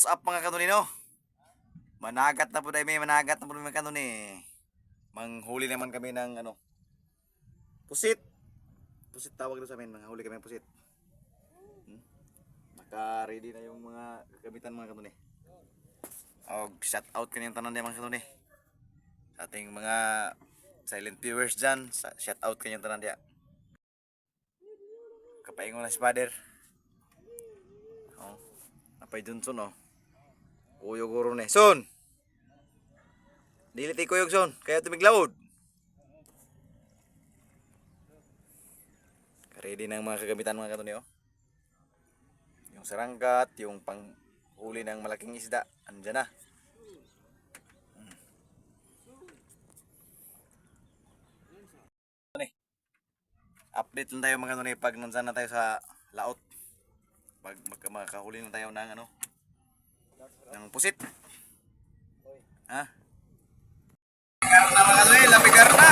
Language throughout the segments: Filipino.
What's up mga kanunino? Managat na po tayo may managat na po mga kanuni. Manghuli naman kami ng ano. Pusit. Pusit tawag doon sa amin. Manghuli kami ng pusit. Hmm? Naka-ready na yung mga gagamitan mga kanuni. Og shout out kanyang tanan niya mga kanuni. Sa ating mga silent viewers dyan. Shout out kanyang tanan niya. Kapaingon na si father. Oh. Napay Johnson oh. Kuyog guro ni. Son! Dili ti kuyog son. Kaya tumiglaod. Ready ng mga kagamitan mga kanuni oh. Yung sarangkat, yung panghuli ng malaking isda. Andyan na. Update lang tayo mga kanuni pag nandiyan na tayo sa laot pag magka makahuli na tayo ng ano ng pusit. Ha? Lapigar na mga kanil, lapigar na.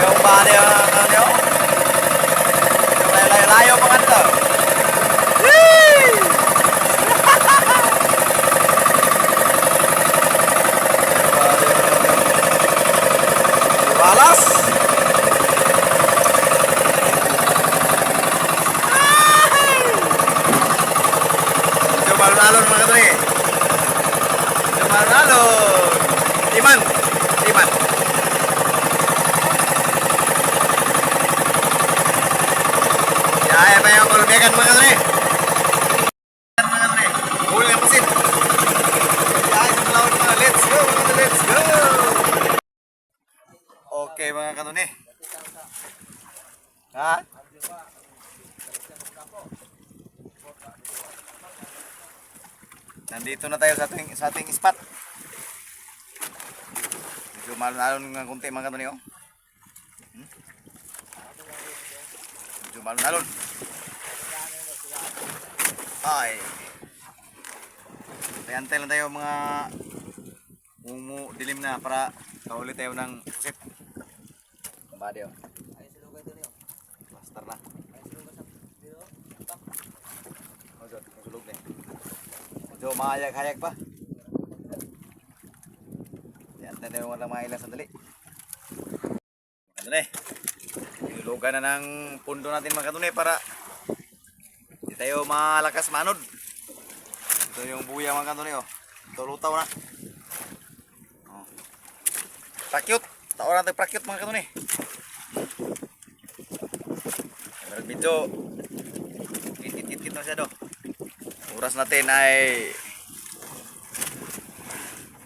Yung bali ang ano nyo yung layo-layo mga to Yee! Balas! Medyo malon-alon mga kadre. Medyo malon-alon. Iman. Iman. Yaya pa yung kulbekan mga kadre. Mga kadre. Huli ang pasit. Yaya sa malawon mga. Let's go mga kadre. Let's go. Okay mga kadre. Ha? Nandito na tayo sa ating, sa ating spot. Medyo malon-alon ng kunti mga kanto niyo. Hmm? Medyo malon-alon. Ay. Antay lang tayo mga umu dilim na para kahuli tayo ng pusit. Badi oh. Master na. Oh, Jod, sulog na. eh. Medyo mahayag-hayag pa. Yan na yung walang mga ilang sandali. Ano na eh. Ilulugan na ng pundo natin mga katunay para hindi tayo malakas manod. Ito yung buya mga katunay oh. Ito lutaw na. Oh. Prakyut. Natin prakyut mga katunay. Pero medyo itit-itit na siya do. Oras natin ay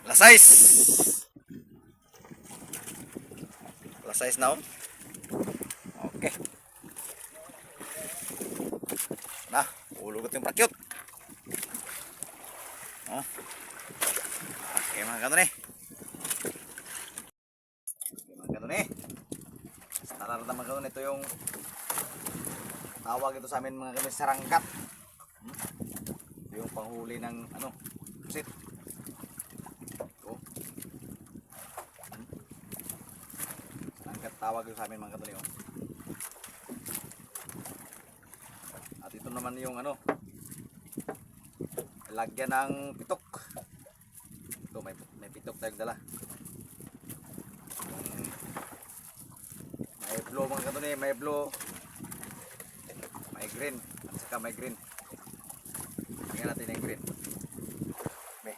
alas 6. Alas 6 na. Okay. Na, ulugot yung pakyot. Oh. Okay mga kanto ni. Okay mga kanto ni. Nararata mga kanto ito yung tawag ito sa amin mga kanto sarangkat. Hmm? Ito yung panghuli ng ano, pusit. Ito. Hmm? Sarangkat tawag ito sa amin mga kanto At ito naman yung ano, lagyan ng pitok. Ito may, may pitok tayong dala. Yung may blue mga kanto may blue, may green, at saka may green. Tingnan natin yung green. Be.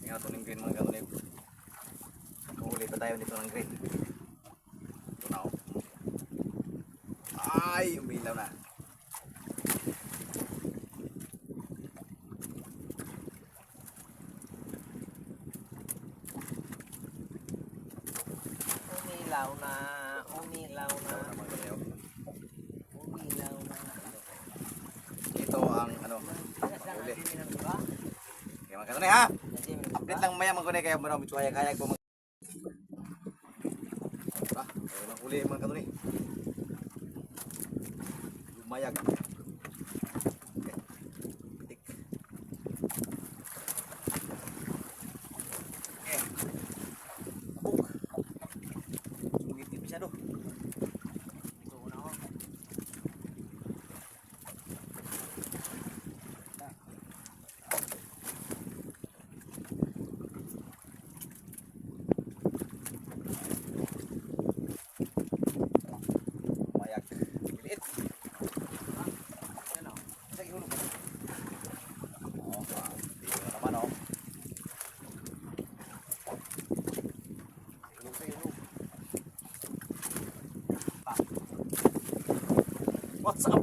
Tingnan natin yung green mga kanto Huli pa tayo dito ng green. Ito na oh. Ay, umilaw na. Umilaw na, umilaw na, na umilaw na. Ito ang ano, ginagawa? Kaya mga kanto ha. Update lang maya kanto kaya muna medyo hayag-hayag po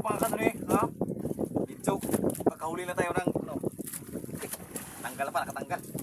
pa ka ha? Big joke. Pagkahuli na tayo ng, ano, eh, tanggal pa, nakatanggal.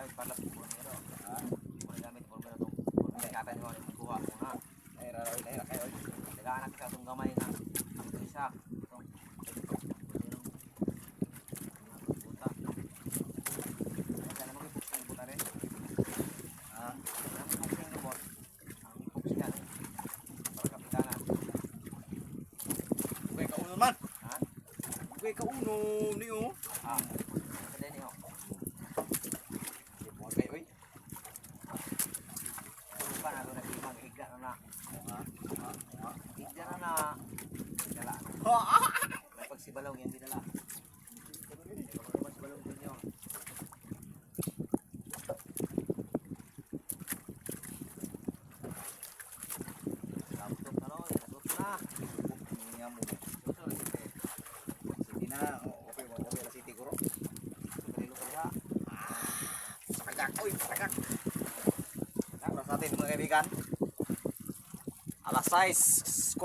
Gamit para sa pulmero? Ha? Ano mo na gamit pulmero to? Pulmero kata ni Juan kuha mo na. Dahil rarawin, dahil kayo. Nagaanak ka itong gamay na. Ito isa. Ito. Pulmero. Buta. Sana mo ipuksa yung buta rin. Ha? Ang ipuksa yung lumot. Ang ipuksa yan. Para kapitanan. Bukay ka uno man. Ha? Bukay ka uno. Niyo. Ah. Ito din yun. Buhay kayo, oy. Ano pa na ito nagsimang higda na na. Ha? Ha? Ha? Higda na na. Dala. Ha? May pagsibalong yan dinala. May pagsibalong din yun. Laptop na no, laptop na. Hindi nga mo. Ito na sige. Sige na. O- Okay, mo. okay na city guro. Kalilo ka diha. Oy, sagak. Para sa atin mga kaibigan. Alas 6,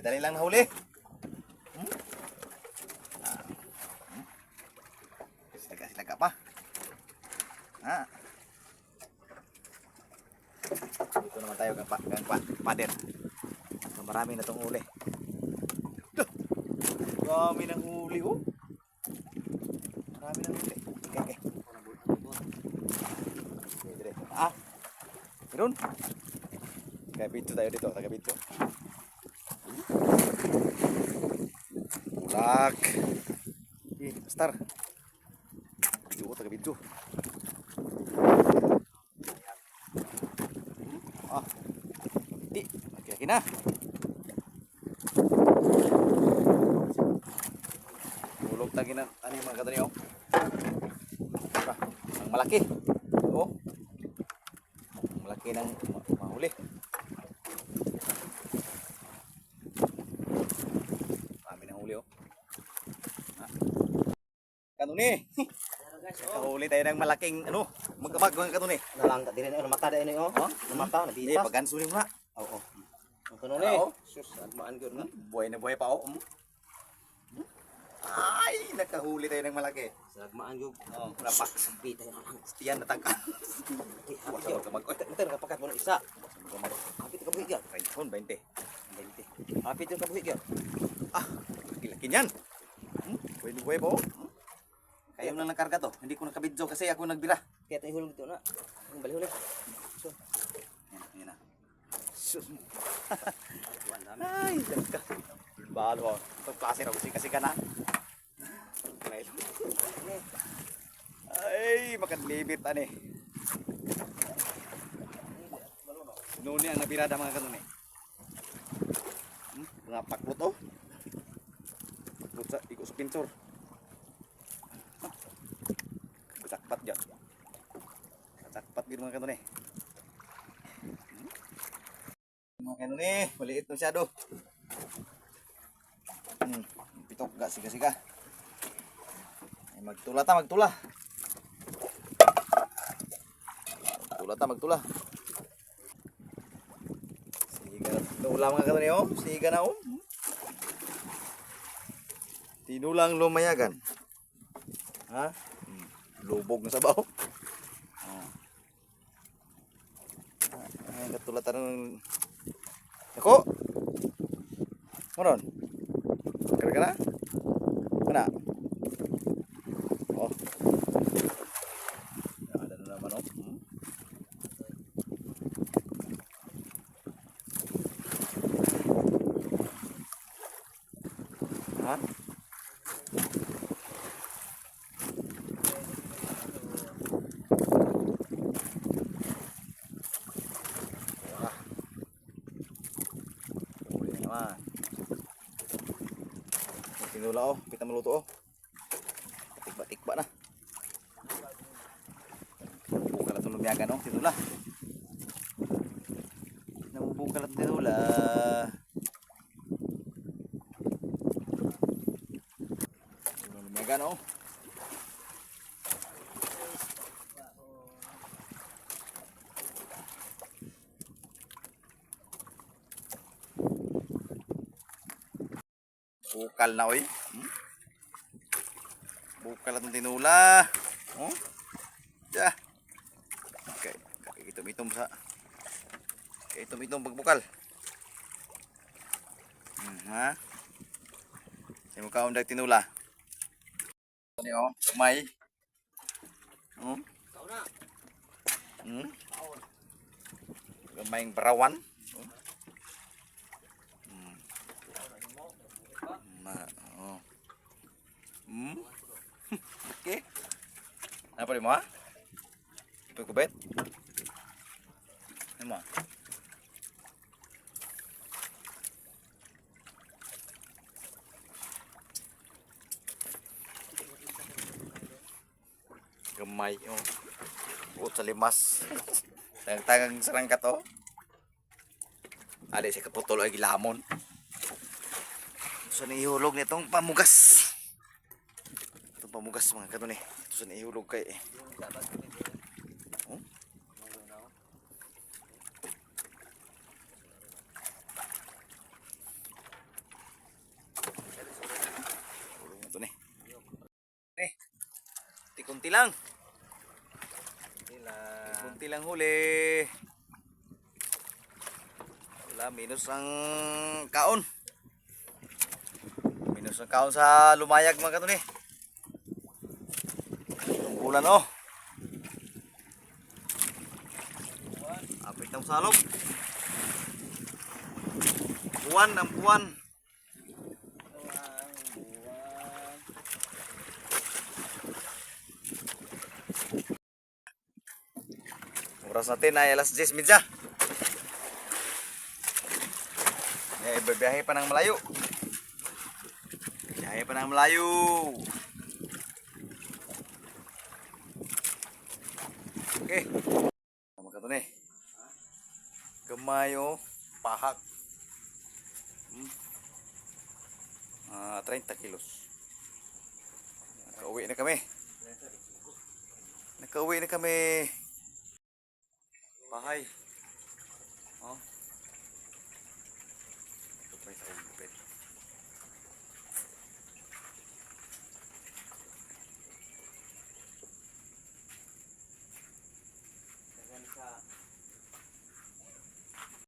Dali-dali lang nahuli. Hmm? Ah. Hmm? Silaga-silaga pa. Ha? Dito naman tayo kang, pa, kang pa, pader. So, marami na tong huli. Duh! Marami ng huli, oh. Marami ng huli. Okay, okay. Ah! Meron? Taga Bito tayo dito, taga Bito. Bulak. Eh, star. Ko, taga Bito. Ah. Di, lagi-lagi na. Bulog tagi na, ano yung mga kata niyo? Ah, ang malaki. Oh. Ang malaki ng ma- mahuli. Kanuni. Kahuli tayo ng malaking ano, magkamag mga kanuni. Nalangga din ano mata din oh. Ha? Mata na bitas. paggansunin mo na. Oo. Ang kuno ni. Oo. Sus, agmaan gyud na. Buhay na buhay pa oh. Ay, nakahuli tayo ng malaki. Sa agmaan gyud. Oh, rapak. Bita na lang. Yan natangka. Wala ka mag Ito nakapakat mo ng isa. Kapit ka buhig yan. Phone 20. 20. Kapit yung kabuhig yan. Ah, laki yan. Hmm? Na buhay pa Kayo na nakarga to. Hindi ko nakabidyo kasi ako nagbira. Kaya tayo hulog dito na. Ang bali hulog. So, Yan, yan na. sus. Ay, dyan ka. Balo. Ito klase na kasi kasi ka na. Ay, Ay, makanlibit ani. Nuni ang nabirada mga kanuni. Hmm? Mga pakbot oh. Pakbot sa ikot sa pintor. Ah. Sakpat dyan. Din mga kanuni. Hmm? Mga kanuni, maliit masyado. Hmm, pitok ga siga siga. Ay, magtula ta, magtula. Magtula ta, magtula. Siga na, tinula mga kanuni oh. Siga na oh. Tinulang lumayagan. Ha? Hmm, Lubog na sabaw. Oh. Ay, katulad tanong. Ako. Moron. Kira ka na? Mana? Oh. Ada na naman oh. Hmm. Ha? Wah. Huli na naman. Tinula oh, kita maluto oh. Tikba-tikba na. Buka na itong lumiyagan oh, tinula. Nabubuka na itong tinula. Yung lumiyagan oh. Bukal na oy. Hmm? Bukal at tinula. Oh. Ja. Okay. Itom-itom sa Itom-itom pagbukal. Hmm, ha? Sa mo kaon dag tinula. Ano oh, kamay. Hmm? Kau na. Hmm? Gamayng barawan. Hmm. Ma, oh. Hmm? Okay. Ano pa rin mo ha? Ito kubet? Ano mo? Gamay oh. Buot sa limas. Tangang sarang ka to. Adi si kaputol ay gilamon. Ito sa naihulog nitong pamugas. Itong pamugas mga kanun eh. Ito sa naihulog kay eh. Oh? Hulog na to ni. Eh. Tikunti lang. Sila. Kunti lang huli. Wala, minus ang kaon. Minus ang kaon sa lumayag mga katun eh. Ang bulan oh. Apit ng salog. Buwan ang buwan. Oras natin ay alas 10 midya. Eh, bibiyahe pa ng malayo. Biyahe pa ng malayo. Okay. Tama ka to eh. Gamay oh. Pahak. Hmm. Ah, 30 kilos. Nakauwi na kami. Nakauwi na kami. Bahay.